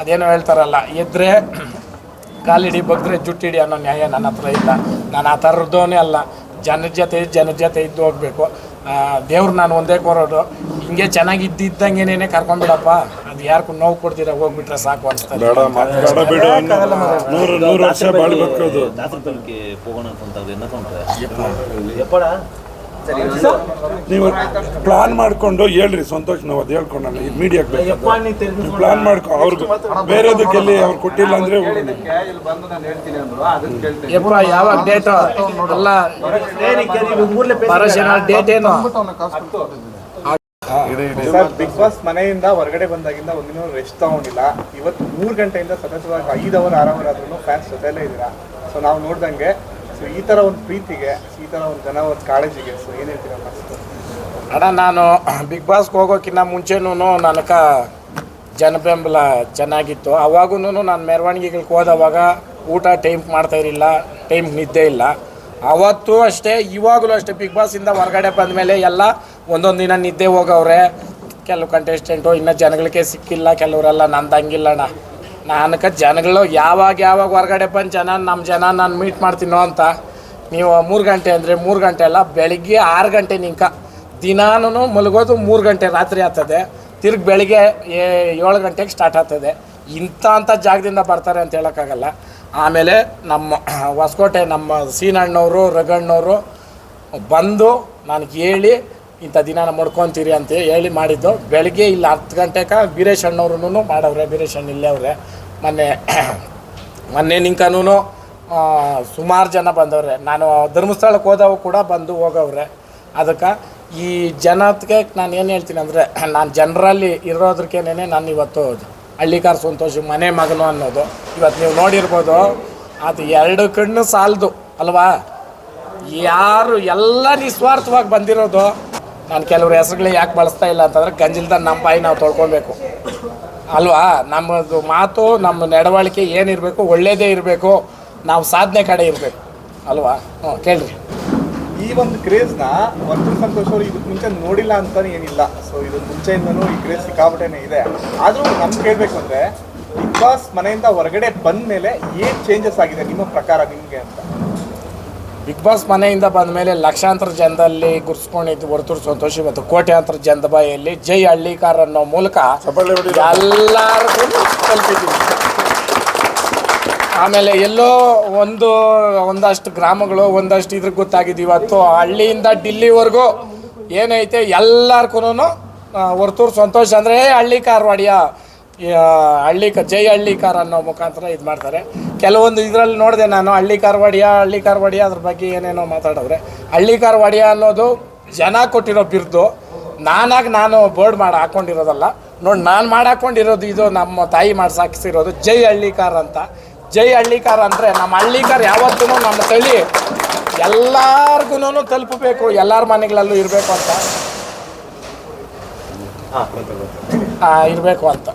ಅದೇನೋ ಹೇಳ್ತಾರಲ್ಲ ಎದ್ರೆ ಕಾಲಿಡಿ ಬಗ್ದ್ರೆ ಜುಟ್ಟಿಡಿ ಅನ್ನೋ ನ್ಯಾಯ ನನ್ನ ಹತ್ರ ಇಲ್ಲ. ನಾನು ಆ ಥರದ್ದೋನೇ ಅಲ್ಲ. ಜನರ ಜೊತೆ ಜನರ ಜೊತೆ ಇದ್ದು ಹೋಗ್ಬೇಕು. ದೇವ್ರು ನಾನು ಒಂದೇ ಕೋರೋದು. ಹಿಂಗೆ ಚೆನ್ನಾಗಿದ್ದಂಗೆನೇ ಕರ್ಕೊಂಡ್ಬಿಡಪ್ಪ. ಅದು ಯಾರಿಗೂ ನೋವು ಕೊಡ್ತೀರ ಹೋಗ್ಬಿಟ್ರೆ ಸಾಕು ಅನಿಸ್ತದೆ. ನೂರು ವರ್ಷ ನೀವು ಪ್ಲಾನ್ ಮಾಡ್ಕೊಂಡು ಹೇಳ್ರಿ ಸಂತೋಷ್ ನಾವು ಅದು ಹೇಳ್ಕೊಂಡಲ್ಲ ಈ ಮೀಡಿಯಾಕ್ ಪ್ಲಾನ್ ಮಾಡ್ಕೊ ಅವ್ರಿಗೆ. ಬೇರೆದಕ್ಕೆಲ್ಲಿ ಅವ್ರು ಕೊಟ್ಟಿಲ್ಲ ಅಂದ್ರೆ ಯಾವಾಗ ಡೇಟ್ ಡೇಟ್ ಏನು? ಬಿಗ್ ಬಾಸ್ ಮನೆಯಿಂದ ಹೊರಗಡೆ ಬಂದಾಗಿಂದ ಒಂದಿನ ರೆಸ್ಟ್ ತಗೊಂಡಿಲ್ಲ. ಇವತ್ತು ಮೂರು ಗಂಟೆಯಿಂದ ಸತತವಾಗಿ ಐದು ಅವರ್ ಆರು ಫ್ಯಾನ್ಸ್ ಜೊತೆಲೇ ಇದ್ದೀರಾ. ಸೊ ನಾವು ನೋಡ್ದಂಗೆ ಸೊ ಈ ತರ ಒಂದು ಪ್ರೀತಿಗೆ, ಈ ತರ ಒಂದು ಜನ ಒಂದು ಕಾಳಜಿಗೆ ಸೊ ಏನು ಹೇಳ್ತೀರಲ್ಲ ಅಣ್ಣ, ನಾನು ಬಿಗ್ ಬಾಸ್ಗೆ ಹೋಗೋಕ್ಕಿಂತ ಮುಂಚೆನೂ ನನಗೆ ಜನಬೆಂಬಲ ಚೆನ್ನಾಗಿತ್ತು. ಅವಾಗೂ ನಾನು ಮೆರವಣಿಗೆಗಳಿಗೆ ಹೋದವಾಗ ಊಟ ಟೈಮ್ ಮಾಡ್ತಾ ಇರಲಿಲ್ಲ ಟೈಮ್ ನಿದ್ದೆ ಇಲ್ಲ. ಅವತ್ತು ಅಷ್ಟೇ, ಇವಾಗಲೂ ಅಷ್ಟೇ ಬಿಗ್ ಬಾಸಿಂದ ಹೊರಗಡೆ ಬಂದಮೇಲೆ ಎಲ್ಲ ಒಂದೊಂದು ದಿನ ನಿದ್ದೆ ಹೋಗವ್ರೆ. ಕೆಲವು ಕಂಟೆಸ್ಟೆಂಟು ಇನ್ನೂ ಜನಗಳಿಗೆ ಸಿಕ್ಕಿಲ್ಲ, ಕೆಲವರೆಲ್ಲ ನಂದು ಹಂಗಿಲ್ಲಣ್ಣ ನನಗೆ ಜನಗಳು ಯಾವಾಗ ಯಾವಾಗ ಹೊರಗಡೆ ಬಂದು ಜನ ನಮ್ಮ ಜನ ನಾನು ಮೀಟ್ ಮಾಡ್ತೀನೋ ಅಂತ, ನೀವು ಮೂರು ಗಂಟೆ ಅಂದರೆ ಮೂರು ಗಂಟೆ ಅಲ್ಲ, ಬೆಳಿಗ್ಗೆ ಆರು ಗಂಟೆ ನಿಂಕ ದಿನಾನು ಮಲಗೋದು ಮೂರು ಗಂಟೆ ರಾತ್ರಿ ಆಗ್ತದೆ. ತಿರ್ಗಿ ಬೆಳಿಗ್ಗೆ ಏಳು ಗಂಟೆಗೆ ಸ್ಟಾರ್ಟ್ ಆಗ್ತದೆ. ಇಂಥ ಅಂಥ ಜಾಗದಿಂದ ಬರ್ತಾರೆ ಅಂತ ಹೇಳೋಕ್ಕಾಗಲ್ಲ. ಆಮೇಲೆ ನಮ್ಮ ಹೊಸಕೋಟೆ ನಮ್ಮ ಸೀನಣ್ಣವರು, ರಗಣ್ಣವರು ಬಂದು ನನಗೆ ಹೇಳಿ ಇಂಥ ದಿನ ಮಾಡ್ಕೊತೀರಿ ಅಂತ ಹೇಳಿ ಮಾಡಿದ್ದು. ಬೆಳಗ್ಗೆ ಇಲ್ಲಿ, ಹತ್ತು ಗಂಟೆಗೆ ಬೀರೇಶ್ ಅಣ್ಣವ್ರು ಮಾಡವ್ರೆ. ಬೀರೇಶ್ ಅಣ್ಣ ಇಲ್ಲೇ ಅವ್ರೆ. ಮೊನ್ನೆ ಮೊನ್ನೆ ನಿಂಕನೂ ಸುಮಾರು ಜನ ಬಂದವ್ರೆ. ನಾನು ಧರ್ಮಸ್ಥಳಕ್ಕೆ ಹೋದವು ಕೂಡ ಬಂದು ಹೋಗವ್ರೆ. ಅದಕ್ಕೆ ಈ ಜನಕ್ಕೆ ನಾನು ಏನು ಹೇಳ್ತೀನಿ ಅಂದರೆ, ನಾನು ಜನರಲ್ಲಿ ಇರೋದಕ್ಕೇನೆ ನಾನು ಇವತ್ತು ಹಳ್ಳಿಕಾರ್ ಸಂತೋಷ ಮನೆ ಮಗನು ಅನ್ನೋದು. ಇವತ್ತು ನೀವು ನೋಡಿರ್ಬೋದು, ಅದು ಎರಡು ಕಣ್ಣು ಸಾಲದು, ಅಲ್ವಾ? ಯಾರು ಎಲ್ಲ ನಿಸ್ವಾರ್ಥವಾಗಿ ಬಂದಿರೋದು ನಾನು ಕೆಲವ್ರ ಹೆಸರುಗಳು ಯಾಕೆ ಬಳಸ್ತಾ ಇಲ್ಲ ಅಂತಂದ್ರೆ ಗಂಜಿಲ್ದ ನಮ್ಮ ಬಾಯಿ ನಾವು ತೊಳ್ಕೊಬೇಕು ಅಲ್ವಾ? ನಮ್ಮದು ಮಾತು, ನಮ್ಮ ನಡವಳಿಕೆ ಏನಿರಬೇಕು, ಒಳ್ಳೇದೇ ಇರಬೇಕು, ನಾವು ಸಾಧನೆ ಕಡೆ ಇರಬೇಕು. ಅಲ್ವಾ? ಹ್ಞೂ, ಕೇಳ್ರಿ. ಈ ಒಂದು ಕ್ರೇಜ್ನ ವರ್ತೂರ್ ಸಂತೋಷ್ ಅವರು ಇದಕ್ಕೆ ಮುಂಚೆ ನೋಡಿಲ್ಲ ಅಂತಾನೆ ಏನಿಲ್ಲ. ಸೊ ಇದು ಮುಂಚೆಯಿಂದನೂ ಈ ಕ್ರೇಜ್ ಸಿಕ್ಕಾಪಟ್ಟೆನೆ ಇದೆ. ಆದರೂ ನಮ್ಗೆ ಕೇಳಬೇಕು ಅಂದರೆ, ಬಿಗ್ ಬಾಸ್ ಮನೆಯಿಂದ ಹೊರಗಡೆ ಬಂದ ಮೇಲೆ ಏನು ಚೇಂಜಸ್ ಆಗಿದೆ ನಿಮ್ಮ ಪ್ರಕಾರ ನಿಮಗೆ ಅಂತ? ಬಿಗ್ ಬಾಸ್ ಮನೆಯಿಂದ ಬಂದ ಮೇಲೆ ಲಕ್ಷಾಂತರ ಜನದಲ್ಲಿ ಗುರ್ಸ್ಕೊಂಡಿದ್ದು ಹೊರತು ಸಂತೋಷ ಇವತ್ತು ಕೋಟ್ಯಾಂತರ ಜನದ ಬಾಯಲ್ಲಿ ಜೈ ಹಳ್ಳಿಕಾರ್ ಅನ್ನೋ ಮೂಲಕ ಎಲ್ಲರಿಗೂ ತಲುಪಿದ್ದೀವಿ. ಆಮೇಲೆ ಎಲ್ಲೋ ಒಂದು ಒಂದಷ್ಟು ಗ್ರಾಮಗಳು ಒಂದಷ್ಟು ಇದ್ರ ಗೊತ್ತಾಗಿದೆ ಇವತ್ತು ಹಳ್ಳಿಯಿಂದ ಡಿಲ್ಲಿವರೆಗೂ ಏನೈತೆ ಎಲ್ಲರಿಗೂ ಹೊರತೂರು ಸಂತೋಷ ಅಂದರೆ ಹಳ್ಳಿ ಕಾರ್ವಾಡಿಯ ಹಳ್ಳಿ ಕ ಜೈ ಹಳ್ಳಿ ಕಾರ್ ಅನ್ನೋ ಮುಖಾಂತರ ಇದು ಮಾಡ್ತಾರೆ. ಕೆಲವೊಂದು ಇದರಲ್ಲಿ ನೋಡಿದೆ ನಾನು ಹಳ್ಳಿ ಕಾರ್ವಾಡಿಯ ಹಳ್ಳಿ ಕಾರ್ವಾಡಿಯ ಅದ್ರ ಬಗ್ಗೆ ಏನೇನೋ ಮಾತಾಡಿದ್ರೆ ಹಳ್ಳಿ ಕಾರ್ವಾಡಿಯ ಅನ್ನೋದು ಜನ ಕೊಟ್ಟಿರೋ ಬಿರ್ದು ನಾನಾಗಿ ನಾನು ಬೋರ್ಡ್ ಮಾಡಿ ಹಾಕೊಂಡಿರೋದಲ್ಲ. ನೋಡಿ ನಾನು ಮಾಡಿ ಹಾಕೊಂಡಿರೋದು ಇದು ನಮ್ಮ ತಾಯಿ ಮಾಡಿ ಸಾಕಿಸಿರೋದು ಜೈ ಹಳ್ಳಿಕಾರ್ ಅಂತ. ಜೈ ಹಳ್ಳಿಕಾರ್ ಅಂದರೆ ನಮ್ಮ ಹಳ್ಳಿಕಾರ್ ಯಾವತ್ತೂ ನಮ್ಮ ತಳಿ ಎಲ್ಲಾರ್ಗು ತಲುಪಬೇಕು ಎಲ್ಲರ ಮನೆಗಳಲ್ಲೂ ಇರಬೇಕು ಅಂತ. ಇರಬೇಕು ಅಂತ.